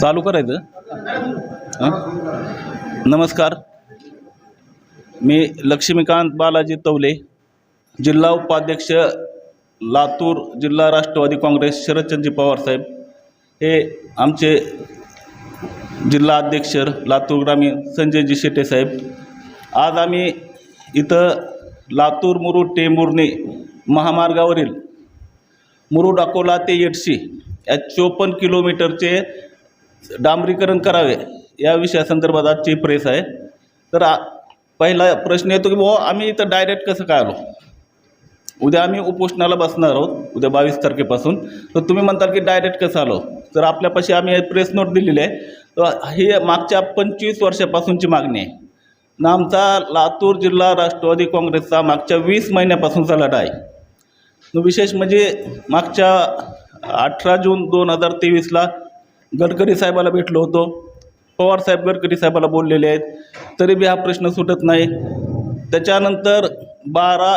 चालू करायचं? हां? नमस्कार. मी लक्ष्मीकांत बालाजी तवले जिल्हा उपाध्यक्ष लातूर जिल्हा राष्ट्रवादी काँग्रेस शरदचंद्रजी पवारसाहेब हे आमचे जिल्हा अध्यक्ष लातूर ग्रामीण संजयजी शेटे साहेब. आज आम्ही इथं लातूर मुरुड टेंबुर्णी महामार्गावरील मुरुड अकोला ते येडशी या चोपन्न किलोमीटरचे डांबरीकरण करावे या विषयासंदर्भात आजची प्रेस आहे. तर आ पहिला प्रश्न येतो की बुवा आम्ही इथं डायरेक्ट कसं काय आलो? उद्या आम्ही उपोषणाला बसणार आहोत उद्या बावीस तारखेपासून. तर तुम्ही म्हणताल की डायरेक्ट कसं आलो? तर आपल्यापाशी आम्ही प्रेस नोट दिलेली आहे. तर ही मागच्या पंचवीस वर्षापासूनची मागणी आहे. ना आमचा लातूर जिल्हा राष्ट्रवादी काँग्रेसचा मागच्या वीस महिन्यापासूनचा लढा आहे. विशेष म्हणजे मागच्या अठरा जून दोन हजार तेवीसला गडकरी साहेबाला भेटलो होतो. पवारसाहेब गडकरी साहेबाला बोललेले आहेत. तरी बी हा प्रश्न सुटत नाही. त्याच्यानंतर बारा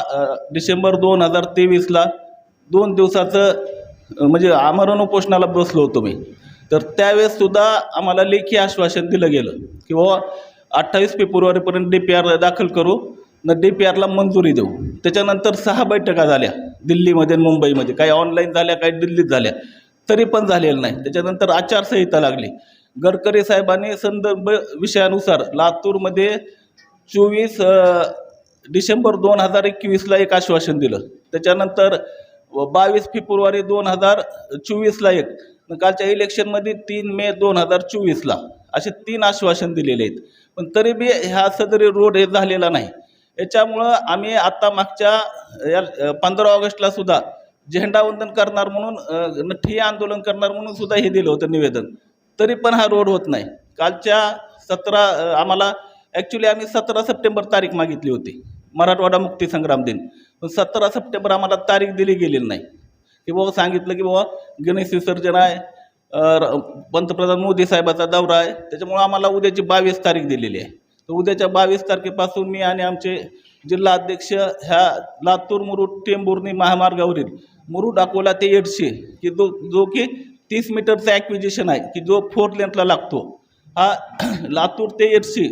डिसेंबर दोन हजार तेवीसला दोन दिवसाचं म्हणजे आमरण उपोषणाला बसलो होतो मी. तर त्यावेळेससुद्धा आम्हाला लेखी आश्वासन दिलं गेलं की बाबा अठ्ठावीस फेब्रुवारीपर्यंत डी पी आर दाखल करू. न डी पी आरला मंजुरी देऊ. त्याच्यानंतर सहा बैठका झाल्या दिल्लीमध्ये आणि मुंबईमध्ये. काही ऑनलाईन झाल्या काही दिल्लीत झाल्या. तरी पण झालेलं नाही. त्याच्यानंतर आचारसंहिता लागली. गडकरी साहेबांनी संदर्भ विषयानुसार लातूरमध्ये चोवीस डिसेंबर दोन हजार एकवीसला एक आश्वासन दिलं. त्याच्यानंतर बावीस फेब्रुवारी दोन हजार चोवीसला एक. न कालच्या इलेक्शनमध्ये तीन मे दोन हजार चोवीसला. असे तीन आश्वासन दिलेले आहेत. पण तरी बी ह्या सदरी रोड हे झालेला नाही. याच्यामुळं आम्ही आत्ता मागच्या या पंधरा ऑगस्टला सुद्धा झेंडावंदन करणार म्हणून नठ्ठी आंदोलन करणार म्हणून सुद्धा हे दिलं होतं निवेदन. तरी पण हा रोड होत नाही. कालच्या सतरा आम्हाला ॲक्च्युली आम्ही सतरा सप्टेंबर तारीख मागितली होती. मराठवाडा मुक्तीसंग्राम दिन. पण सतरा सप्टेंबर आम्हाला तारीख दिली गेलेली नाही. की बाबा सांगितलं की बाबा गणेश विसर्जन आहे पंतप्रधान मोदी साहेबाचा दौरा आहे त्याच्यामुळं आम्हाला उद्याची बावीस तारीख दिलेली आहे. तर उद्याच्या बावीस तारखेपासून मी आणि आमचे जिल्हा अध्यक्ष ह्या लातूर मुरुड टेंभुर्णी महामार्गावरील मुरुड अकोला ते एडशे की जो जो की तीस मीटरचा ॲक्विजिशन आहे की जो फोर लेंथला लागतो. हा लातूर ते येडशी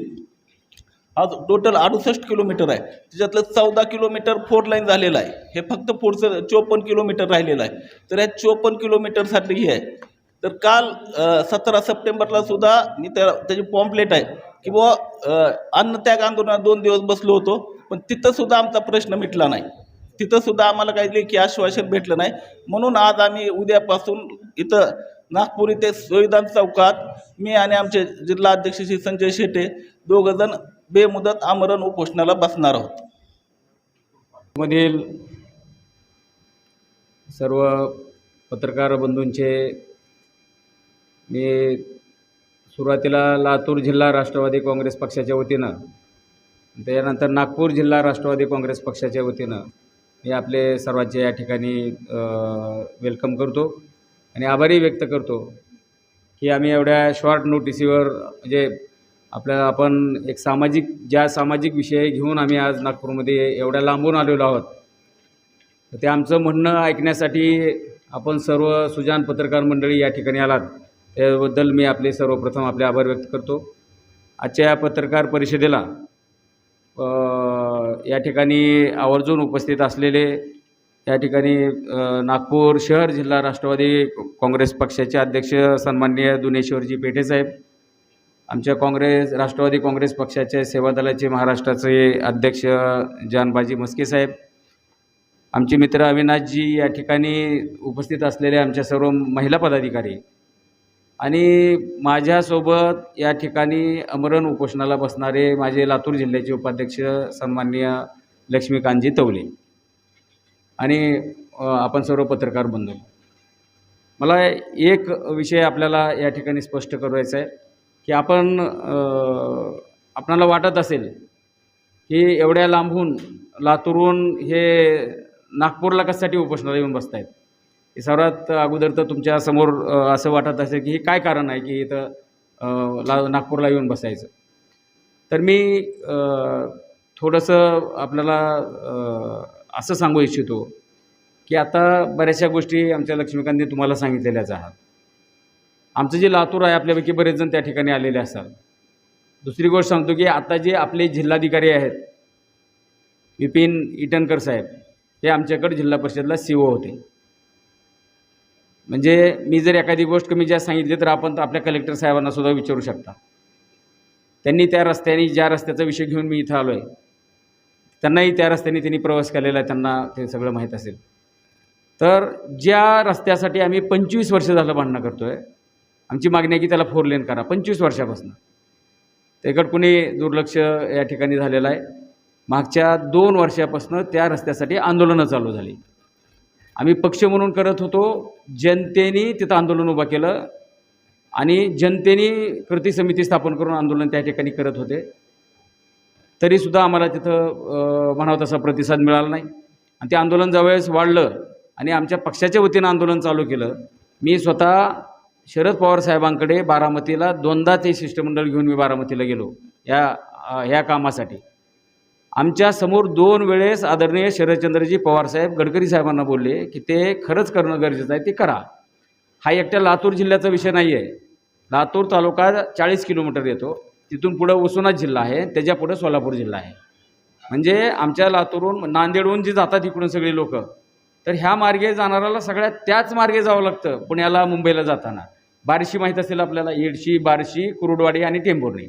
हा टोटल अडुसष्ट किलोमीटर आहे. त्याच्यातलं चौदा किलोमीटर फोर लाईन झालेलं आहे. हे फक्त पुढचं चोपन्न किलोमीटर राहिलेलं आहे. तर ह्या चोपन्न किलोमीटरसाठी हे आहे. तर काल सतरा सप्टेंबरला सुद्धा मी त्या त्याची पॉम्पलेट आहे. की बुवा अन्नत्याग आंदोलनात दोन दिवस बसलो होतो पण तिथं सुद्धा आमचा प्रश्न मिटला नाही. तिथं सुद्धा आम्हाला काही लेखी आश्वासन भेटलं नाही. म्हणून आज आम्ही उद्यापासून इथं नागपूर इथे संविधान चौकात मी आणि आमचे जिल्हा अध्यक्ष श्री संजय शेटे दोघंजण बेमुदत आमरण उपोषणाला बसणार आहोत. मधील सर्व पत्रकार बंधूंचे मी सुरुवातीला लातूर जिल्हा राष्ट्रवादी काँग्रेस पक्षाच्या वतीनं त्याच्यानंतर नागपूर जिल्हा राष्ट्रवादी काँग्रेस पक्षाच्या वतीनं मी आपले सर्वांचे या ठिकाणी वेलकम करतो आणि आभारही व्यक्त करतो की आम्ही एवढ्या शॉर्ट नोटिसीवर म्हणजे आपल्या आपण एक सामाजिक ज्या सामाजिक विषय घेऊन आम्ही आज नागपूरमध्ये एवढ्या लांबून आलेलो आहोत तर ते आमचं म्हणणं ऐकण्यासाठी आपण सर्व सुजान पत्रकार मंडळी या ठिकाणी आलात. याबद्दल मी आपले सर्वप्रथम आपले आभार व्यक्त करतो. आजच्या या पत्रकार परिषदेला या ठिकाणी आवर्जून उपस्थित असलेले या ठिकाणी नागपूर शहर जिल्हा राष्ट्रवादी काँग्रेस पक्षाचे अध्यक्ष सन्माननीय दुनेश्वरजी पेठेसाहेब आमच्या काँग्रेस राष्ट्रवादी काँग्रेस पक्षाचे सेवा दलाचे महाराष्ट्राचे अध्यक्ष जानबाजी मस्के साहेब आमचे मित्र अविनाशजी या ठिकाणी उपस्थित असलेले आमच्या सर्व महिला पदाधिकारी आणि माझ्यासोबत या ठिकाणी अमरण उपोषणाला बसणारे माझे लातूर जिल्ह्याचे उपाध्यक्ष सन्माननीय लक्ष्मीकांतजी तवले. आणि आपण सर्व पत्रकार बंधू. मला एक विषय आपल्याला या ठिकाणी स्पष्ट करायचा आहे की आपण आपणाला वाटत असेल की एवढ्या लांबून लातूरहून हे नागपूरला कशासाठी उपोषणाला येऊन बसत आहेत सर्वात अगोदर तर तुमच्यासमोर असं वाटत असेल की हे काय कारण आहे की इथं ला नागपूरला येऊन बसायचं. तर मी थोडंसं आपल्याला असं सांगू इच्छितो की आता बऱ्याचशा गोष्टी आमच्या लक्ष्मीकांतने तुम्हाला सांगितलेल्याच आहात. आमचं जे लातूर आहे आपल्यापैकी बरेच जण त्या ठिकाणी आलेले असतात. दुसरी गोष्ट सांगतो की आता जे आपले जिल्हाधिकारी आहेत विपिन इटनकर साहेब हे आमच्याकडे जिल्हा परिषदला सी ओ होते. म्हणजे मी जर एखादी गोष्ट कमी जास्त सांगितली तर आपण आपल्या कलेक्टर साहेबांना सुद्धा विचारू शकता. त्यांनी त्या रस्त्याने ज्या रस्त्याचा विषय घेऊन मी इथं आलो आहे त्यांनाही त्या रस्त्याने त्यांनी प्रवास केलेला आहे त्यांना ते सगळं माहीत असेल. तर ज्या रस्त्यासाठी आम्ही पंचवीस वर्ष झालं भांडणं करतो आहे आमची मागणी आहे की त्याला फोर लेन करा पंचवीस वर्षापासून. त्याकडे कुणी दुर्लक्ष या ठिकाणी झालेलं आहे. मागच्या दोन वर्षापासून त्या रस्त्यासाठी आंदोलनं चालू झाली. आम्ही पक्ष म्हणून करत होतो. जनतेने तिथं आंदोलन उभं केलं आणि जनतेने कृती समिती स्थापन करून आंदोलन त्या ठिकाणी करत होते. तरीसुद्धा आम्हाला तिथं म्हणावं तसा प्रतिसाद मिळाला नाही. आणि ते आंदोलन ज्यावेळेस वाढलं आणि आमच्या पक्षाच्या वतीनं आंदोलन चालू केलं मी स्वतः शरद पवार साहेबांकडे बारामतीला दोनदा ते शिष्टमंडळ घेऊन मी बारामतीला गेलो या ह्या कामासाठी. आमच्यासमोर दोन वेळेस आदरणीय शरदचंद्रजी पवारसाहेब गडकरी साहेबांना बोलले की ते खरंच करणं गरजेचं आहे ते करा. हा एकट्या लातूर जिल्ह्याचा विषय नाही आहे. लातूर तालुका चाळीस किलोमीटर येतो. तिथून पुढं उस्मानाबाद जिल्हा आहे त्याच्या पुढं सोलापूर जिल्हा आहे. म्हणजे आमच्या लातूरहून नांदेडहून जी जातात इकडून सगळी लोक तर ह्या मार्गे जाणाऱ्याला सगळ्यात त्याच मार्गे जावं लागतं पुण्याला मुंबईला जाताना. बारशी माहीत असेल आपल्याला येडशी बारशी कुरुडवाडी आणि टेंभुर्णी.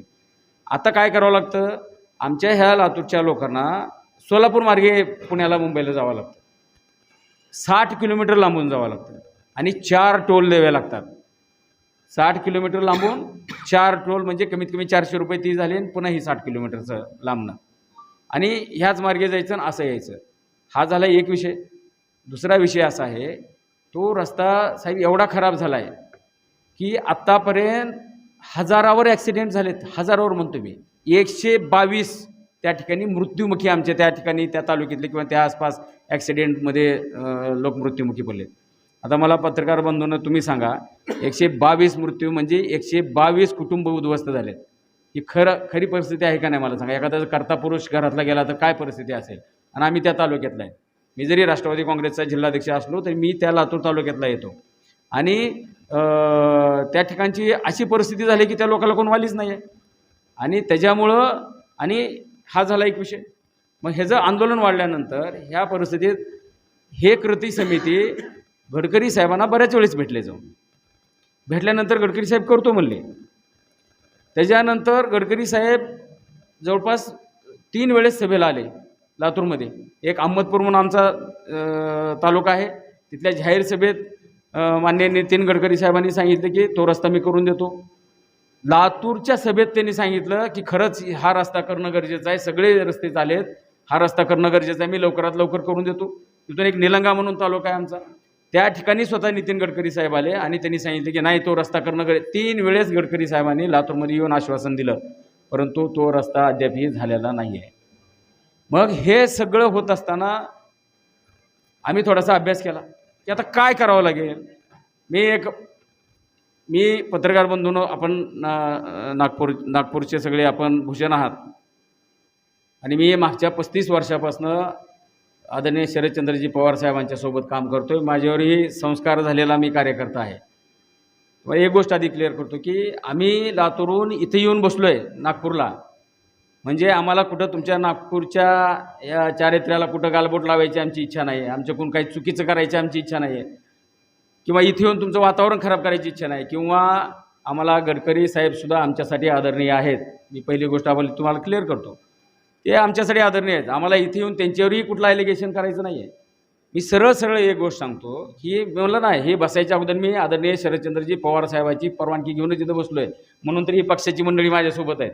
आता काय करावं लागतं? आमच्या ह्या लातूरच्या लोकांना सोलापूर मार्गे पुण्याला मुंबईला जावं लागतं. साठ किलोमीटर लांबून जावं लागतं. आणि चार टोल द्यावे लागतात. साठ किलोमीटर लांबून चार टोल म्हणजे कमीत कमी चारशे रुपये ती झाली आणि पुन्हा ही साठ किलोमीटरचं लांबणं. आणि ह्याच मार्गे जायचं आणि असं यायचं. हा झाला एक विषय. दुसरा विषय असा आहे तो रस्ता साहेब एवढा खराब झाला आहे की आत्तापर्यंत हजारावर ॲक्सिडेंट झालेत हजारावर म्हणतो मी. एकशे बावीस त्या ठिकाणी मृत्युमुखी आमच्या त्या ठिकाणी त्या तालुक्यातले किंवा त्या आसपास ॲक्सिडेंटमध्ये लोक मृत्युमुखी पडलेत आता मला पत्रकार बंधूंना तुम्ही सांगा एकशे बावीस मृत्यू म्हणजे एकशे बावीस कुटुंब उद्ध्वस्त झालेत ही खरं खरी परिस्थिती आहे का नाही मला सांगा. एखादा जर कर्ता पुरुष घरातला गेला तर काय परिस्थिती असेल? आणि आम्ही त्या तालुक्यातला आहे. मी जरी राष्ट्रवादी काँग्रेसचा जिल्हाध्यक्ष असलो तरी मी त्या लातूर तालुक्यातला येतो. आणि त्या ठिकाणची अशी परिस्थिती झाली की त्या लोकांना कोण वालीच नाही आहे आणि त्याच्यामुळं आणि हा झाला एक विषय. मग ह्याचं आंदोलन वाढल्यानंतर ह्या परिस्थितीत हे कृती समिती गडकरी साहेबांना बऱ्याच वेळेस भेटले जाऊन. भेटल्यानंतर गडकरी साहेब करतो म्हणले. त्याच्यानंतर गडकरी साहेब जवळपास तीन वेळेस सभेला आले लातूरमध्ये. एक अहमदपूर म्हणून आमचा तालुका आहे. तिथल्या जाहीर सभेत मान्य माननीय नितीन गडकरी साहेबांनी सांगितलं की तो रस्ता मी करून देतो. लातूरच्या सभेत त्यांनी सांगितलं की खरंच हा रस्ता करणं गरजेचं आहे. सगळे रस्ते चालेत. हा रस्ता करणं गरजेचं आहे. मी लवकरात लवकर करून देतो. तिथून एक निलंगा म्हणून तालुका आहे आमचा. त्या ठिकाणी स्वतः नितीन गडकरी साहेब आले आणि त्यांनी सांगितले की नाही तो रस्ता करणं गरजे तीन वेळेस गडकरी साहेबांनी लातूरमध्ये येऊन आश्वासन दिलं. परंतु तो रस्ता अद्यापही झालेला नाही आहे मग हे सगळं होत असताना आम्ही थोडासा अभ्यास केला की आता काय करावं लागेल? मी एक मी पत्रकार बंधून आपण ना नागपूर नागपूरचे सगळे आपण भूषण आहात. आणि मी मागच्या पस्तीस वर्षापासनं आदरणीय शरदचंद्रजी पवार साहेबांच्या सोबत काम आहे माझ्यावरही संस्कार झालेला मी कार्यकर्ता आहे. मग एक गोष्ट आधी क्लिअर करतो की आम्ही लातूरहून इथे येऊन बसलो आहे नागपूरला. म्हणजे आम्हाला कुठं तुमच्या नागपूरच्या या चारित्र्याला कुठं गालबोट लावायची आमची इच्छा नाही आहे आमच्याकडून काही चुकीचं करायची आमची इच्छा नाही आहे किंवा इथे येऊन तुमचं वातावरण खराब करायची इच्छा नाही. किंवा आम्हाला गडकरी साहेबसुद्धा आमच्यासाठी आदरणीय आहेत. मी पहिली गोष्ट आपण तुम्हाला क्लिअर करतो. ते आमच्यासाठी आदरणीय आहेत. आम्हाला इथे येऊन त्यांच्यावरही कुठलं ॲलिगेशन करायचं नाही आहे मी सरळ सरळ एक गोष्ट सांगतो की मला नाही हे बसायच्या अगोदर मी आदरणीय शरदचंद्रजी पवार साहेबाची परवानगी घेऊनच इथं बसलो आहे म्हणून तर ही पक्षाची मंडळी माझ्यासोबत आहेत.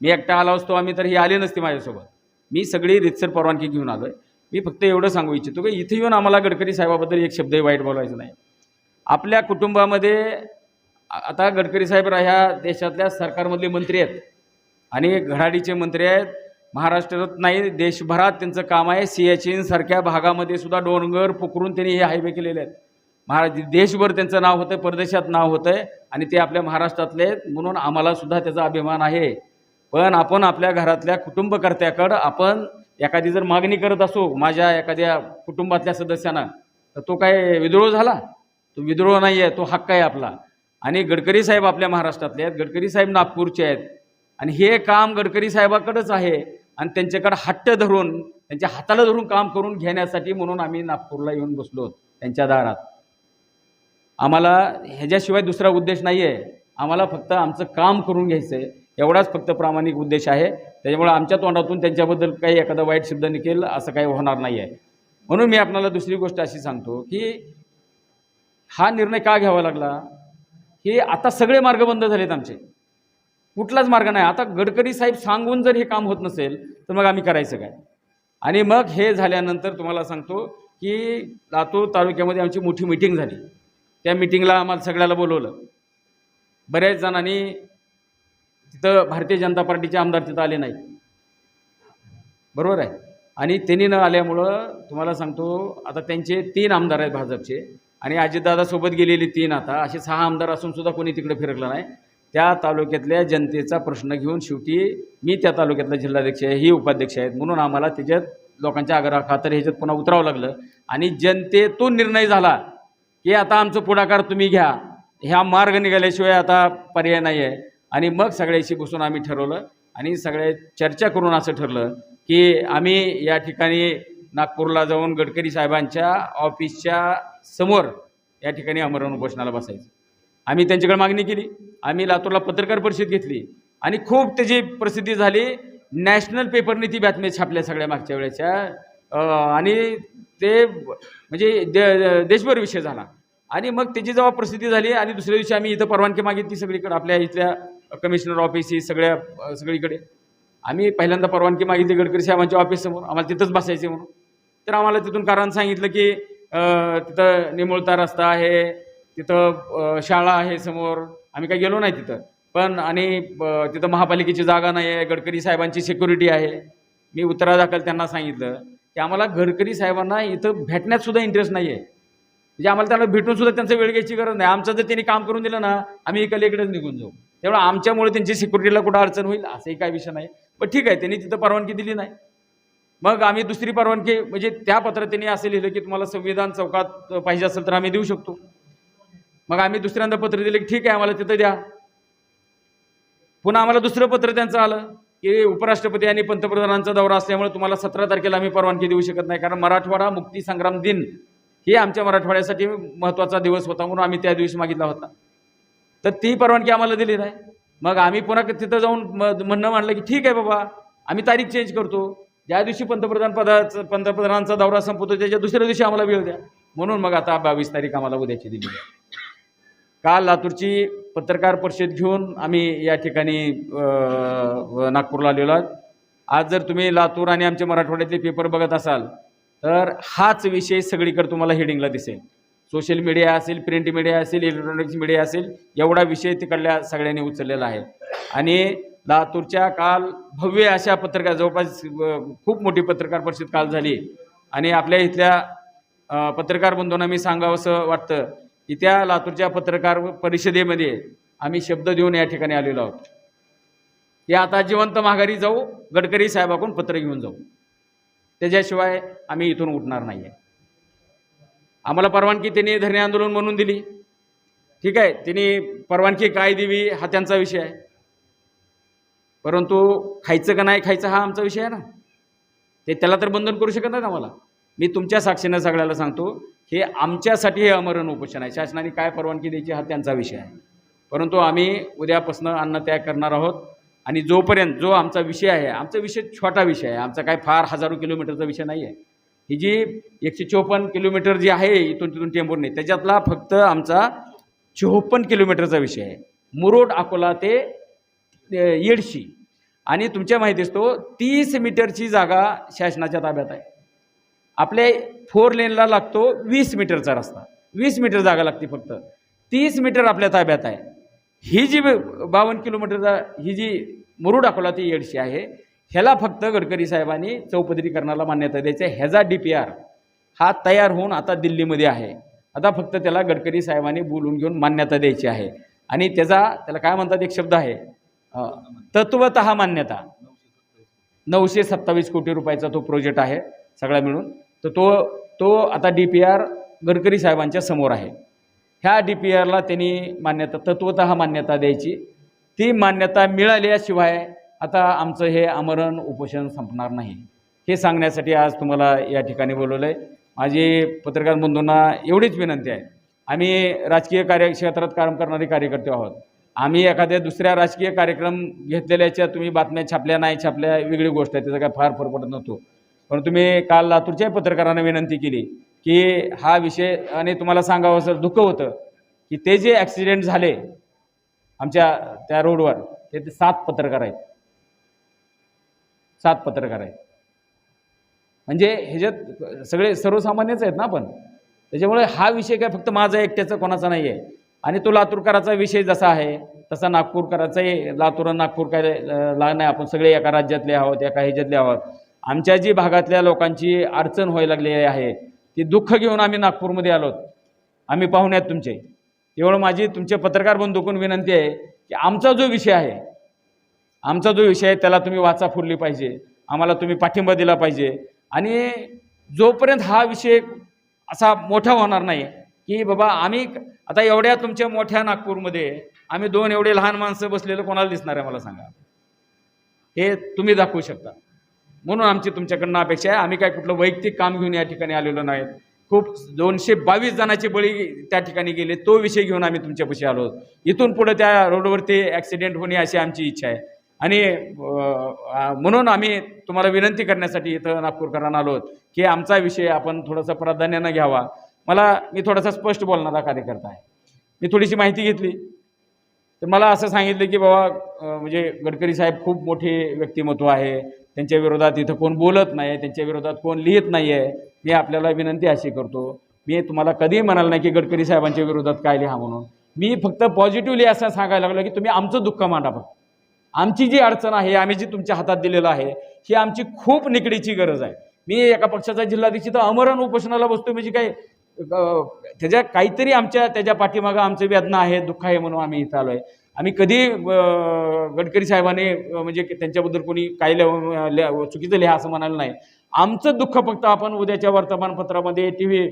मी एकटा आला असतो आम्ही तर ही आले नसते माझ्यासोबत. मी सगळी रितसर परवानगी घेऊन आलो आहे मी फक्त एवढं सांगू इच्छितो की इथे येऊन आम्हाला गडकरी साहेबाबद्दल एक शब्दही वाईट बोलायचं नाही. आपल्या कुटुंबामध्ये आता गडकरी साहेब ह्या देशातल्या सरकारमधले मंत्री आहेत. आणि घडाडीचे मंत्री आहेत. महाराष्ट्रात नाही देशभरात त्यांचं काम आहे. सियाचीनसारख्या भागामध्ये सुद्धा डोंगर पोखरून त्यांनी हे हायवे केलेले आहेत. महाराज देशभर त्यांचं नाव होतं परदेशात नाव होतं आहे आणि ते आपल्या महाराष्ट्रातले आहेत. म्हणून आम्हाला सुद्धा त्याचा अभिमान आहे. पण आपण आपल्या घरातल्या कुटुंबकर्त्याकडं आपण एखादी जर मागणी करत असू माझ्या एखाद्या कुटुंबातल्या सदस्यानं तर तो काय विद्रोह झाला? तो विद्रोह नाही आहे तो हक्क आहे आपला. आणि गडकरी साहेब आपल्या महाराष्ट्रातले आहेत गडकरी साहेब नागपूरचे आहेत. आणि हे काम गडकरी साहेबाकडंच आहे. आणि त्यांच्याकडे हट्ट धरून त्यांच्या हाताला धरून काम करून घेण्यासाठी म्हणून आम्ही नागपूरला येऊन बसलो त्यांच्या दारात. आम्हाला ह्याच्याशिवाय दुसरा उद्देश नाही आहे आम्हाला फक्त आमचं काम करून घ्यायचं आहे एवढाच फक्त प्रामाणिक उद्देश आहे. त्याच्यामुळे आमच्या तोंडातून त्यांच्याबद्दल काही एखादा वाईट शब्द निघेल असं काही होणार नाही आहे म्हणून मी आपल्याला दुसरी गोष्ट अशी सांगतो की हा निर्णय का घ्यावा लागला? हे आता सगळे मार्ग बंद झालेत आमचे. कुठलाच मार्ग नाही. आता गडकरी साहेब सांगून जर हे काम होत नसेल तर मग आम्ही करायचं काय? आणि मग हे झाल्यानंतर तुम्हाला सांगतो की लातूर तालुक्यामध्ये आमची मोठी मिटिंग झाली. त्या मिटिंगला आम्हाला सगळ्याला बोलवलं. बऱ्याच जणांनी तिथं भारतीय जनता पार्टीचे आमदार तिथं आले नाहीत. बरोबर आहे? आणि त्यांनी न आल्यामुळं तुम्हाला सांगतो आता त्यांचे तीन आमदार आहेत भाजपचे. आणि अजितदादासोबत गेलेले तीन आता असे सहा आमदार असून सुद्धा कोणी तिकडे फिरकलं नाही. त्या तालुक्यातल्या जनतेचा प्रश्न घेऊन शेवटी मी त्या तालुक्यातला जिल्हाध्यक्ष आहे ही उपाध्यक्ष आहेत. म्हणून आम्हाला त्याच्यात लोकांच्या आग्रहाखातर ह्याच्यात पुन्हा उतरावं लागलं. आणि जनतेतून निर्णय झाला की आता आमचं पुढाकार तुम्ही घ्या. ह्या मार्ग निघाल्याशिवाय आता पर्याय नाही आहे. आणि मग सगळ्याशी बसून आम्ही ठरवलं आणि सगळ्या चर्चा करून असं ठरलं की आम्ही या ठिकाणी नागपूरला जाऊन गडकरी साहेबांच्या ऑफिसच्या समोर या ठिकाणी आमरण उपोषणाला बसायचं. आम्ही त्यांच्याकडे मागणी केली. आम्ही लातूरला पत्रकार परिषद घेतली. आणि खूप त्याची प्रसिद्धी झाली नॅशनल पेपरने ती बातम्या छापल्या सगळ्या मागच्या वेळेच्या. आणि ते म्हणजे दे देशभर विषय झाला. आणि मग त्याची जेव्हा प्रसिद्धी झाली आणि दुसऱ्या दिवशी आम्ही इथं परवानगी मागितली सगळीकडे आपल्या इथल्या कमिशनर ऑफिस ही सगळ्या सगळीकडे. आम्ही पहिल्यांदा परवानगी मागितली गडकरी साहेबांच्या ऑफिससमोर. आम्हाला तिथंच बसायचे म्हणून. तर आम्हाला तिथून कारण सांगितलं की तिथं निमुळता रस्ता आहे तिथं शाळा आहे समोर. आम्ही काही गेलो नाही तिथं. पण आणि तिथं महापालिकेची जागा नाही आहे गडकरी साहेबांची सिक्युरिटी आहे. मी उत्तरादाखल त्यांना सांगितलं की आम्हाला गडकरी साहेबांना इथं भेटण्यातसुद्धा इंटरेस्ट नाही आहे म्हणजे आम्हाला त्यांना भेटूनसुद्धा त्यांचं त्यांचा वेळ घ्यायची गरज नाही. आमचं जर त्यांनी काम करून दिलं ना आम्ही इकडेच निघून जाऊ. तेवढं आमच्यामुळे त्यांची सिक्युरिटीला कुठं अडचण होईल असंही काय विषय नाही. पण ठीक आहे त्यांनी तिथं परवानगी दिली नाही. मग आम्ही दुसरी परवानगी म्हणजे त्या पत्रतेने असं लिहिलं की तुम्हाला संविधान चौकात पाहिजे असेल तर आम्ही देऊ शकतो. मग आम्ही दुसऱ्यांदा पत्र दिलं की ठीक आहे आम्हाला तिथं द्या. पुन्हा आम्हाला दुसरं पत्र त्यांचं आलं की उपराष्ट्रपती आणि पंतप्रधानांचा दौरा असल्यामुळे तुम्हाला सतरा तारखेला आम्ही परवानगी देऊ शकत नाही. कारण मराठवाडा मुक्ती संग्राम दिन हे आमच्या मराठवाड्यासाठी महत्त्वाचा दिवस होता म्हणून आम्ही त्या दिवशी मागितला होता. तर ती परवानगी आम्हाला दिली नाही. मग आम्ही पुन्हा तिथं जाऊन म- म्हणणं मांडलं की ठीक आहे बाबा आम्ही तारीख चेंज करतो. ज्या दिवशी पंतप्रधान पदाचा पंतप्रधानांचा दौरा संपतो त्याच्या दुसऱ्या दिवशी आम्हाला वेळ द्या. म्हणून मग आता बावीस तारीख आम्हाला उद्याची दिली काल लातूरची पत्रकार परिषद घेऊन आम्ही या ठिकाणी नागपूरला आलेलो आहोत. आज जर तुम्ही लातूर आणि आमच्या मराठवाड्यातले पेपर बघत असाल तर हाच विषय सगळीकडे तुम्हाला हेडिंगला दिसेल. सोशल मीडिया असेल प्रिंट मीडिया असेल इलेक्ट्रॉनिक्स मीडिया असेल एवढा विषय तिकडल्या सगळ्यांनी उचललेला आहे. आणि लातूरच्या काल भव्य अशा पत्रकार जवळपास खूप मोठी पत्रकार परिषद काल झाली. आणि आपल्या इथल्या पत्रकार बंधूंना मी सांगावंसं वाटतं की त्या लातूरच्या पत्रकार परिषदेमध्ये आम्ही शब्द देऊन या ठिकाणी आलेलो आहोत. की आता जिवंत माघारी जाऊ गडकरी साहेबाकडून पत्र घेऊन जाऊ. त्याच्याशिवाय आम्ही इथून उठणार नाही आहे आम्हाला परवानगी त्यांनी धरणे आंदोलन म्हणून दिली. ठीक आहे त्यांनी परवानगी काय दिवी हा त्यांचा विषय आहे. परंतु खायचं का नाही खायचं हा आमचा विषय आहे ना. ते त्याला तर बंधन करू शकत नाहीत आम्हाला. मी तुमच्या साक्षीनं सगळ्याला सांगतो हे आमच्यासाठी हे अमरण उपोषण आहे. शासनाने काय परवानगी द्यायची हा त्यांचा विषय आहे. परंतु आम्ही उद्यापासून अन्न अन्नत्याग करणार आहोत आणि जोपर्यंत जो आमचा विषय आहे आमचा विषय छोटा विषय आहे आमचा काय फार हजारो किलोमीटरचा विषय नाही आहे. ही जी एकशे चोपन्न किलोमीटर जी आहे इथून तिथून टेंबूरने त्याच्यातला फक्त आमचा चोपन्न किलोमीटरचा विषय आहे. मुरुड अकोला ते येडशी. आणि तुमच्या माहितीच तो तीस मीटरची जागा शासनाच्या ताब्यात आहे. आपल्या फोर लेनला लागतो वीस मीटरचा रस्ता. वीस मीटर जागा लागते फक्त. तीस मीटर आपल्या ताब्यात आहे. ही जी बावन्न किलोमीटरचा ही जी मुरुड अकोला ती येडशी आहे ह्याला फक्त गडकरी साहेबांनी चौपदरीकरणाला मान्यता द्यायची. आहे ह्याचा डी पी आर हा तयार होऊन आता दिल्लीमध्ये आहे. आता फक्त त्याला गडकरी साहेबांनी बोलून घेऊन मान्यता द्यायची आहे. आणि त्याचा त्याला काय म्हणतात एक शब्द आहे? तत्वत मान्यता. नऊशे सत्तावीस कोटी रुपयाचा तो प्रोजेक्ट आहे सगळा मिळून. तर तो तो आता डी पी आर गडकरी साहेबांच्या समोर आहे. ह्या डी पी आरला त्यांनी मान्यता तत्वत मान्यता द्यायची. ती मान्यता मिळाल्याशिवाय आता आमचं हे आमरण उपोषण संपणार नाही. हे सांगण्यासाठी आज तुम्हाला या ठिकाणी बोलवलं आहे माझी पत्रकार बंधूंना एवढीच विनंती आहे. आम्ही राजकीय कार्यक्षेत्रात काम करणारे कार्यकर्ते आहोत. आम्ही एखाद्या दुसऱ्या राजकीय कार्यक्रम घेतलेल्याच्या तुम्ही बातम्या छापल्या नाही छापल्या वेगळी गोष्ट आहे त्याचा काय फार फरक पडत नव्हतो. पण तुम्ही काल लातूरच्या पत्रकारांना विनंती केली की हा विषय आणि तुम्हाला सांगावं असं दुःख होतं की ते जे ॲक्सिडेंट झाले आमच्या त्या रोडवर ते ते सात पत्रकार आहेत. सात पत्रकार आहेत. म्हणजे ह्याच्यात सगळे सर्वसामान्यच आहेत ना आपण? त्याच्यामुळे हा विषय काय फक्त माझा एकट्याचा कोणाचा नाही आहे आणि तो लातूरकराचा विषय जसा आहे तसा नागपूरकराचाही लातूर आणि नागपूर काय अं, आपण सगळे एका राज्यातले आहोत एका ह्याच्यातले आहोत. आमच्या जी भागातल्या लोकांची अडचण व्हायला लागलेली आहे ती दुःख घेऊन आम्ही नागपूरमध्ये आलोत आम्ही पाहुण्यात तुमचे. तेवढं माझी तुमचे पत्रकार बंधूकडून विनंती आहे की आमचा जो विषय आहे आमचा जो विषय आहे त्याला तुम्ही वाचा फुरली पाहिजे. आम्हाला तुम्ही पाठिंबा दिला पाहिजे. आणि जोपर्यंत हा विषय असा मोठा होणार नाही की बाबा आम्ही आता एवढ्या तुमच्या मोठ्या नागपूरमध्ये आम्ही दोन एवढे लहान माणसं बसलेलं कोणाला दिसणार आहे मला सांगा? हे तुम्ही दाखवू शकता. म्हणून आमची तुमच्याकडनं अपेक्षा आहे. आम्ही काय कुठलं वैयक्तिक काम घेऊन या ठिकाणी आलेलो नाही खूप दोनशे बावीस जणांचे बळी त्या ठिकाणी गेले. तो विषय घेऊन आम्ही तुमच्यापाशी आलो. आहोत. इथून पुढे त्या रोडवरती ॲक्सिडेंट होणे अशी आमची इच्छा आहे. आणि म्हणून आम्ही तुम्हाला विनंती करण्यासाठी इथं नागपूरकरांना आलो आहोत की आमचा विषय आपण थोडासा प्राधान्यानं घ्यावा. मला मी थोडासा स्पष्ट बोलणारा कार्यकर्ता आहे. मी थोडीशी माहिती घेतली. तर मला असं सांगितलं की बाबा म्हणजे गडकरी साहेब खूप मोठे व्यक्तिमत्व आहे. त्यांच्या विरोधात इथं कोण बोलत नाही त्यांच्या विरोधात कोण लिहित नाही आहे मी आपल्याला विनंती अशी करतो मी तुम्हाला कधीही म्हणाल नाही की गडकरी साहेबांच्या विरोधात काय लिहा म्हणून. मी फक्त पॉझिटिव्हली असं सांगायला लागलो की तुम्ही आमचं दुःख मांडा फक्त. आमची जी अडचण आहे आम्ही जी तुमच्या हातात दिलेलं आहे ही आमची खूप निकडीची गरज आहे. मी एका पक्षाचा जिल्हाधीक्षित तर अमरण उपोषणाला बसतो म्हणजे काय त्याच्या काहीतरी आमच्या त्याच्या पाठीमागं आमचं वेदना आहे दुःख आहे म्हणून आम्ही इथं आलो आहे आम्ही कधी गडकरी साहेबाने म्हणजे त्यांच्याबद्दल कोणी काही लिह- चुकीचं लिहा असं म्हणालं नाही. आमचं दुःख फक्त आपण उद्याच्या वर्तमानपत्रामध्ये टी व्ही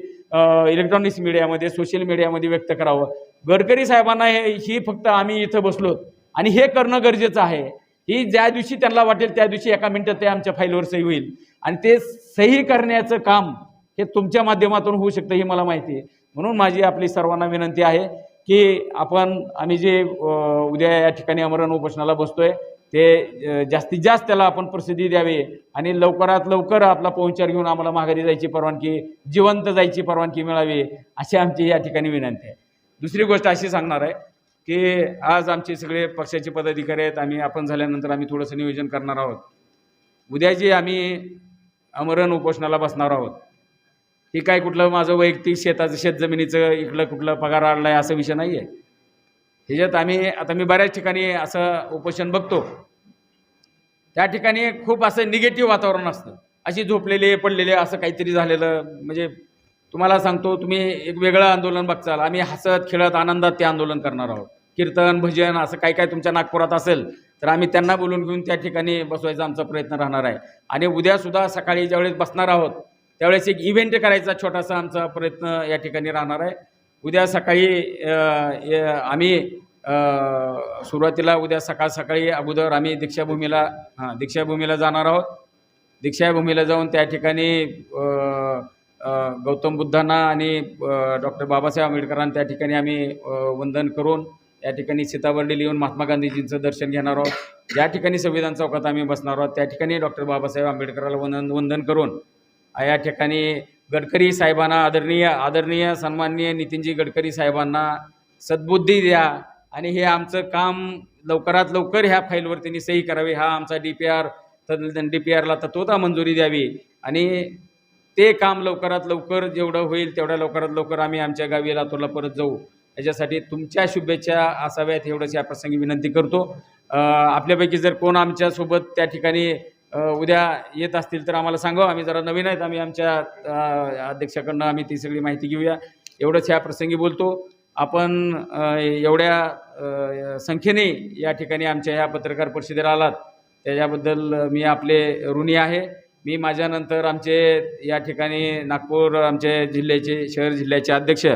इलेक्ट्रॉनिक्स मीडियामध्ये सोशल मीडियामध्ये व्यक्त करावं. गडकरी साहेबांना हे ही फक्त आम्ही इथं बसलो. आणि हे करणं गरजेचं आहे. ही ज्या दिवशी त्यांना वाटेल त्या दिवशी एका मिनिटात ते आमच्या फाईलवर सही होईल. आणि ते सही करण्याचं काम हे तुमच्या माध्यमातून होऊ शकतं ही मला माहिती आहे. म्हणून माझी आपली सर्वांना विनंती आहे की आपण आम्ही जे उद्या या ठिकाणी अमरण उपोषणाला बसतोय ते जास्तीत जास्त त्याला आपण प्रसिद्धी द्यावी आणि लवकरात लवकर आपला पोहोचार घेऊन आम्हाला माघारी जायची परवानगी जिवंत जायची परवानगी मिळावी अशी आमची या ठिकाणी विनंती आहे. दुसरी गोष्ट अशी सांगणार आहे की आज आमचे सगळे पक्षाचे पदाधिकारी आहेत आम्ही आपण झाल्यानंतर आम्ही थोडंसं नियोजन करणार आहोत. उद्या जे आम्ही अमरण उपोषणाला बसणार आहोत हे काय कुठलं माझं वैयक्तिक शेताचं शेतजमिनीचं इकडलं कुठलं पगार आडला आहे असं विषय नाही आहे ह्याच्यात आम्ही आता मी बऱ्याच ठिकाणी असं उपोषण बघतो. त्या ठिकाणी खूप असं निगेटिव्ह वातावरण असतं. अशी झोपलेले पडलेले असं काहीतरी झालेलं. म्हणजे तुम्हाला सांगतो तुम्ही एक वेगळं आंदोलन बघचाल आम्ही हसत खेळत आनंदात ते आंदोलन करणार आहोत. कीर्तन भजन असं काय काय तुमच्या नागपुरात असेल तर आम्ही त्यांना बोलून घेऊन त्या ठिकाणी बसवायचा आमचा प्रयत्न राहणार आहे. आणि उद्यासुद्धा सकाळी ज्यावेळेस बसणार आहोत त्यावेळेस एक इव्हेंट करायचा छोटासा आमचा प्रयत्न या ठिकाणी राहणार आहे. उद्या सकाळी आम्ही सुरुवातीला उद्या सकाळ सकाळी अगोदर आम्ही दीक्षाभूमीला हां दीक्षाभूमीला जाणार आहोत. दीक्षाभूमीला जाऊन त्या ठिकाणी गौतम बुद्धांना आणि डॉक्टर बाबासाहेब आंबेडकरांना त्या ठिकाणी आम्ही वंदन करून या ठिकाणी सीताबर्डी लिहून महात्मा गांधीजींचं दर्शन घेणार आहोत. ज्या ठिकाणी संविधान चौकात आम्ही बसणार आहोत त्या ठिकाणी डॉक्टर बाबासाहेब आंबेडकराला वंदन वंदन करून या ठिकाणी गडकरी साहेबांना आदरणीय आदरणीय सन्माननीय नितीनजी गडकरी साहेबांना सद्बुद्धी द्या आणि हे आमचं काम लवकरात लवकर ह्या फाईलवर त्यांनी सही करावी. हा आमचा D P R D P आरला तत्वता मंजुरी द्यावी आणि ते काम लवकरात लवकर जेवढं होईल तेवढ्या लवकरात लवकर आम्ही आमच्या गावी लातूरला परत जाऊ. याच्यासाठी तुमच्या शुभेच्छा असाव्यात एवढंच या प्रसंगी विनंती करतो. आपल्यापैकी जर कोण आमच्यासोबत त्या ठिकाणी उद्या येत असतील तर आम्हाला सांगा. आम्ही जरा नवीन आहेत. आम्ही आमच्या अध्यक्षाकडनं आम्ही ती सगळी माहिती घेऊया. एवढंच ह्या प्रसंगी बोलतो. आपण एवढ्या संख्येने या ठिकाणी आमच्या ह्या पत्रकार परिषदेला आलात. त्याच्याबद्दल मी आपले ऋणी आहे. मी माझ्यानंतर आमचे या ठिकाणी नागपूर आमचे जिल्ह्याचे शहर जिल्ह्याचे अध्यक्ष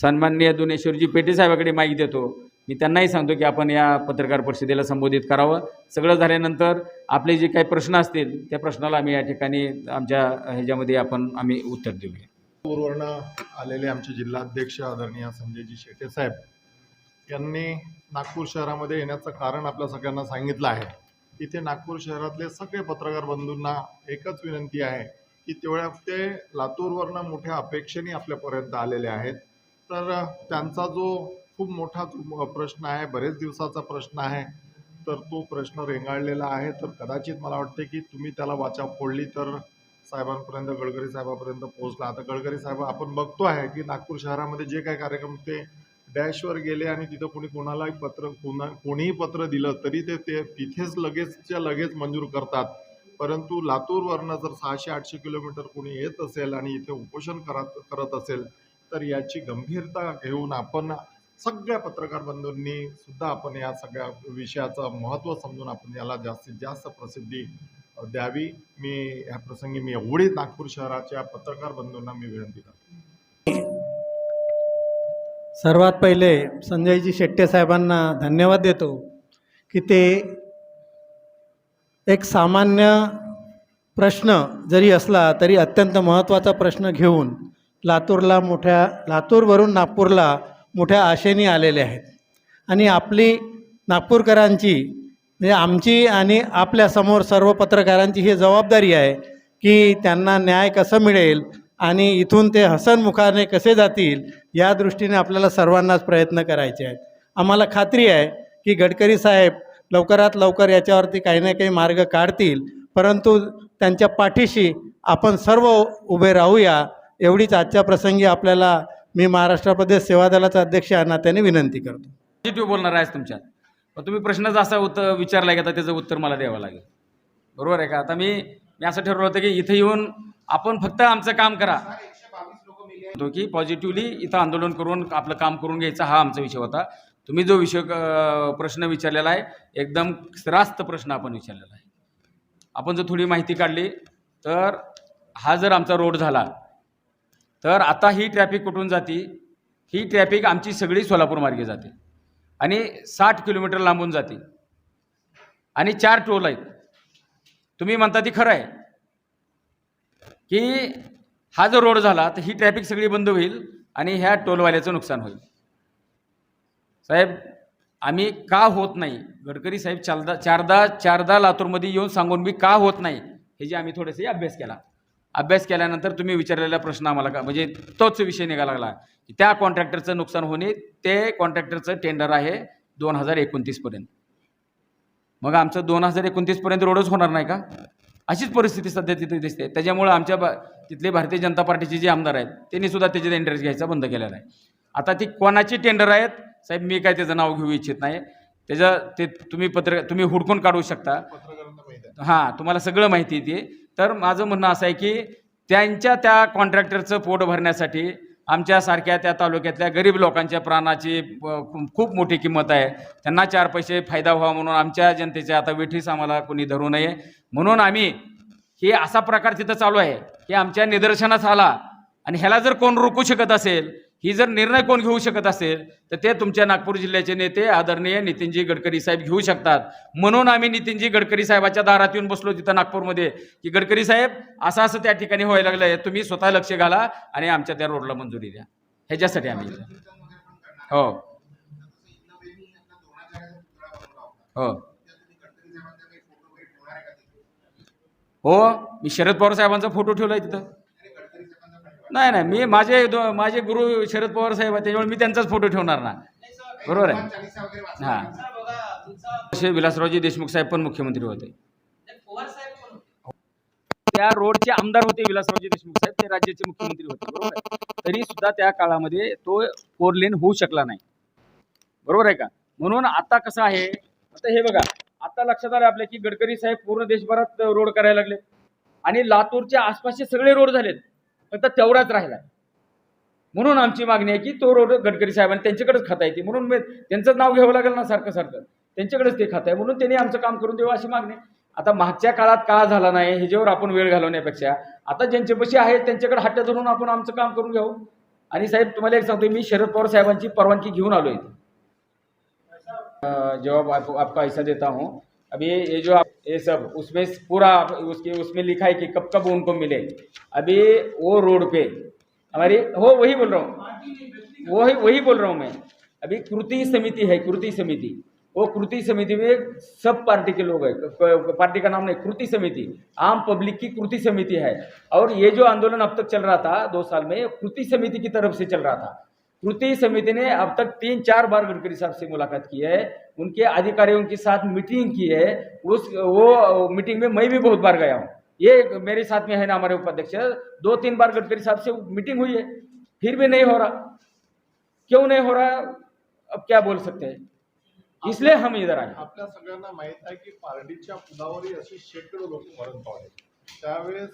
सन्माननीय दुनेश्वरजी पेटे साहेबाकडे माहिती देतो. मी त्यांनाही सांगतो की आपण या पत्रकार परिषदेला संबोधित करावं. सगळं झाल्यानंतर आपले जे काही प्रश्न असतील त्या प्रश्नाला आम्ही या ठिकाणी आमच्या ह्याच्यामध्ये आपण आम्ही उत्तर देऊया पूर्वर्ण आलेले आमचे जिल्हाध्यक्ष आदरणीय संजयजी शेटे साहेब यांनी नागपूर शहरामध्ये येण्याचं कारण आपल्या सगळ्यांना सांगितलं आहे. इथे नागपूर शहरातले सगळे पत्रकार बंधूंना एकच विनंती आहे की तेवढ्या ते लातूरवरनं मोठ्या अपेक्षेने आपल्यापर्यंत आलेले आहेत. तर त्यांचा जो खूप मोठा प्रश्न आहे. बरेच दिवसाचा प्रश्न आहे. तर तो प्रश्न रेंगाळलेला आहे. तर कदाचित मला वाटते की तुम्ही त्याला वाचा फोडली तर साहेबांपर्यंत गडकरी साहेबापर्यंत पोहोचला. आता गडकरी साहेब आपण बघतो आहे की नागपूर शहरामध्ये जे काही कार्यक्रम ते डॅशवर गेले आणि तिथं कोणी कोणालाही पत्र कोणा कोणीही पत्र दिलं तरी ते ते तिथेच लगेचच्या लगेच मंजूर करतात. परंतु लातूरवरनं जर सहाशे आठशे किलोमीटर कोणी येत असेल आणि इथे उपोषण करत करत असेल तर याची गंभीरता घेऊन आपण सगळ्या पत्रकार बंधूंनी सुद्धा आपण या सगळ्या विषयाचं महत्त्व समजून आपण याला जास्तीत जास्त प्रसिद्धी द्यावी. मी ह्या प्रसंगी मी एवढी नागपूर शहराच्या पत्रकार बंधूंना मी विनंती करतो. सर्वात पहिले संजयजी शेट्टे साहेबांना धन्यवाद देतो की ते एक सामान्य प्रश्न जरी असला तरी अत्यंत महत्त्वाचा प्रश्न घेऊन लातूरला मोठ्या लातूरवरून नागपूरला मोठ्या आशेने आलेले आहेत. आणि आपली नागपूरकरांची म्हणजे आमची आणि आपल्यासमोर सर्व पत्रकारांची ही जबाबदारी आहे की त्यांना न्याय कसं मिळेल आणि इथून ते हसनमुखाने कसे जातील या दृष्टीने आपल्याला सर्वांनाच प्रयत्न करायचे आहेत. आम्हाला खात्री आहे की गडकरी साहेब लवकरात लवकर याच्यावरती काही ना काही मार्ग काढतील परंतु त्यांच्या पाठीशी आपण सर्व उभे राहूया एवढीच आजच्या प्रसंगी आपल्याला मी महाराष्ट्र प्रदेश सेवा दलाचा अध्यक्ष या नात्याने विनंती करतो. पॉझिटिव्ह बोलणार आहेस तुमच्यात. पण तुम्ही प्रश्न असा उत्तर विचारला की आता त्याचं उत्तर मला द्यावं लागेल. बरोबर आहे का? आता मी मी असं ठरवलं होतं की इथे येऊन आपण फक्त आमचं काम करा. तो की पॉझिटिव्हली इथं आंदोलन करून आपलं काम करून घ्यायचा हा आमचा विषय होता. तुम्ही जो विषय प्रश्न विचारलेला आहे एकदम रास्त प्रश्न आपण विचारलेला आहे. आपण जर थोडी माहिती काढली तर हा जर आमचा रोड झाला तर आता ही ट्रॅफिक कुठून जाती? ही ट्रॅफिक आमची सगळी सोलापूर मार्गे जाते. आणि साठ किलोमीटर लांबून जाते. आणि चार टोल आहेत. तुम्ही म्हणता ती खरं आहे. की हा जो रोड झाला तर ही ट्रॅफिक सगळी बंद होईल आणि ह्या टोलवाल्याचं नुकसान होईल. साहेब आम्ही का होत नाही? गडकरी साहेब चारदा चारदा चारदा लातूरमध्ये येऊन सांगून मी का होत नाही? हे जे आम्ही थोडेसे अभ्यास केला. अभ्यास केल्यानंतर तुम्ही विचारलेला प्रश्न आम्हाला का म्हणजे तोच विषय निघाला लागला. की त्या कॉन्ट्रॅक्टरचं नुकसान होणे ते कॉन्ट्रॅक्टरचं टेंडर आहे दोन हजार एकोणतीसपर्यंत मग आमचं दोन हजार एकोणतीसपर्यंत रोडच होणार नाही का? अशीच परिस्थिती सध्या तिथे दिसते. त्याच्यामुळं आमच्या बा तिथले भारतीय जनता पार्टीचे जे आमदार आहेत त्यांनी सुद्धा त्याचे इंटरेस्ट घ्यायचा बंद केलेला आहे. आता ती कोणाची टेंडर आहेत साहेब मी काय त्याचं नाव घेऊ इच्छित नाही. त्याचं ते तुम्ही पत्र तुम्ही हुडकून काढू शकता. आहे. हां तुम्हाला सगळं माहिती येते तर माझं म्हणणं असं आहे की त्यांच्या त्या कॉन्ट्रॅक्टरचं पोट भरण्यासाठी आमच्यासारख्या त्या तालुक्यातल्या गरीब लोकांच्या प्राणाची खूप मोठी किंमत आहे. त्यांना चार पैसे फायदा व्हावा म्हणून आमच्या जनतेच्या आता वेठीस आम्हाला कोणी धरू नये. म्हणून आम्ही हे असा प्रकार तिथं चालू आहे. की आमच्या निदर्शनास आला. आणि ह्याला जर कोण रोखू शकत असेल ही जर निर्णय कोण घेऊ शकत असेल तर ते तुमच्या नागपूर जिल्ह्याचे नेते आदरणीय नितीनजी गडकरी साहेब घेऊ शकतात. म्हणून आम्ही नितीनजी गडकरी साहेबाच्या दारात येऊन बसलो तिथं नागपूरमध्ये की गडकरी साहेब असं असं त्या ठिकाणी व्हायला लागलं आहे तुम्ही स्वतः लक्ष घाला आणि आमच्या त्या रोडला मंजुरी द्या. ह्याच्यासाठी आम्ही हो. हो. हो मी शरद पवार साहेबांचा फोटो ठेवलाय तिथं. नाही नाही मी माझे दो- माझे गुरु शरद पवार साहेब आहेत त्याच्यामुळे मी त्यांचाच फोटो ठेवणार ना. बरोबर आहे? हां. असे विलासरावजी देशमुख साहेब पण मुख्यमंत्री होते. त्या रोडचे आमदार होते विलासरावजी देशमुख साहेब ते राज्याचे मुख्यमंत्री होते बरोबर आहे? तरी सुद्धा त्या काळामध्ये तो फोर लेन होऊ शकला नाही. बरोबर आहे का? म्हणून आता कसं आहे आता हे बघा आता लक्षात आलं आपल्या की गडकरी साहेब पूर्ण देशभरात रोड करायला लागले. आणि लातूरच्या आसपासचे सगळे रोड झालेत. फक्त तेवढाच राहिला म्हणून आमची मागणी आहे की तो रोड गडकरी साहेबांनी त्यांच्याकडेच खाता येते म्हणून त्यांचंच त्यांचं नाव घ्यावं लागेल ना सारखं सारखं. त्यांच्याकडेच ते खात आहे म्हणून त्यांनी आमचं काम करून देऊ अशी मागणी. आता मागच्या काळात का झाला नाही ह्याच्यावर आपण वेळ घालवण्यापेक्षा आता ज्यांच्यापाशी आहे त्यांच्याकडे हट्ट धरून आपण आमचं काम करून घेऊ. आणि साहेब तुम्हाला एक सांगतो मी शरद पवार साहेबांची परवानगी घेऊन आलो इथे. जेव्हा जवाब आप, आपका ऐसा देता हूँ. अभी ये जो आप ये सब, उसमें पूरा उसके, उसमें लिखा है कि कब कब उनको मिले। अभी वो रोड पे, हमारी, हो, वही बोल रहा हूँ। वही वही बोल रहा हूँ मैं। अभी कृति समिति है, कृति समिति। वो कृति समिति में सब पार्टी के लोग हैं। पार्टी का नाम नहीं, कृति समिति। आम पब्लिक की कृति समिति है। और ये जो आंदोलन अब तक चल रहा था, दो साल में कृति समिति की तरफ़ से चल रहा था। कृति समिति ने अब तक तीन चार बार गडकरी साहब से मुलाकात की है। उनके अधिकारियों के साथ मीटिंग की है। उस वो मीटिंग में मैं भी बहुत बार गया हूँ। ये मेरे साथ में है ना हमारे उपाध्यक्ष। दो तीन बार गडकरी साहब से मीटिंग हुई है। फिर भी नहीं हो रहा। क्यों नहीं हो रहा? अब क्या बोल सकते हैं? इसलिए हम इधर आए। आपल्या सगळ्यांना माहित आहे की पारडीच्या पुलावरही अशी शेकडो लोक मरण पावले त्यावेळेस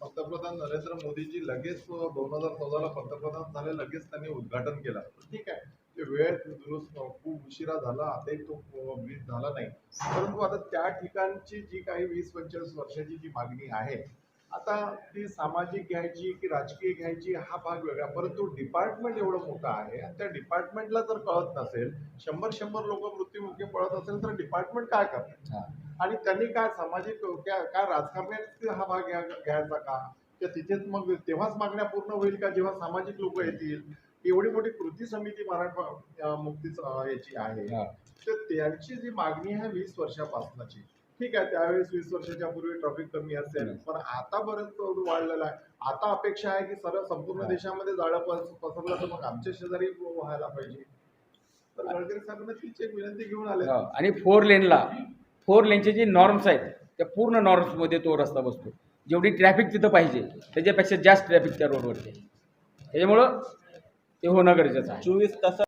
पंतप्रधान नरेंद्र मोदीजी लगेच दोन हजार चौदाला पंतप्रधान झाले लगेच त्यांनी उद्घाटन केलं. ठीक आहे. ते वेळ दुरुस्त खूप उशिरा झाला आताही तो ब्रिज झाला नाही. परंतु आता त्या ठिकाणची जी काही वीस पंचवीस वर्षाची जी मागणी आहे आता ती सामाजिक घ्यायची की राजकीय घ्यायची हा भाग वेगळा. परंतु डिपार्टमेंट एवढं मोठं आहे आणि त्या डिपार्टमेंटला जर कळत नसेल शंभर शंभर लोक मृत्युमुखी पळत असेल तर डिपार्टमेंट काय करतात आणि त्यांनी काय सामाजिक काय काय राजकारणात हा भाग घ्या घ्यायचा का? किंवा तिथेच मग तेव्हाच मागण्या पूर्ण होईल का? जेव्हा सामाजिक लोक येतील? एवढी मोठी कृती समिती मराठा अं, मुक्ती अं, याची आहे. तर त्यांची जी मागणी आहे वीस वर्षापासूनची ठीक आहे त्यावेळेस वीस वर्षाच्या पूर्वी ट्रॅफिक कमी असेल पण आता बरंच वाढलेलं आहे. आता अपेक्षा आहे की सर्व संपूर्ण देशामध्ये जाळं पस- पसरलं तर मग आमच्या शेजारी व्हायला पाहिजे. तर गडकरी साहेबांना तीच एक विनंती घेऊन आले. आणि फोर लेनला फोर लेनचे जे नॉर्म्स आहेत त्या पूर्ण नॉर्म्समध्ये तो रस्ता बसतो. जेवढी ट्रॅफिक तिथं पाहिजे त्याच्यापेक्षा जास्त ट्रॅफिक त्या रोडवरती त्याच्यामुळं ते होणं गरजेचं आहे. चोवीस तास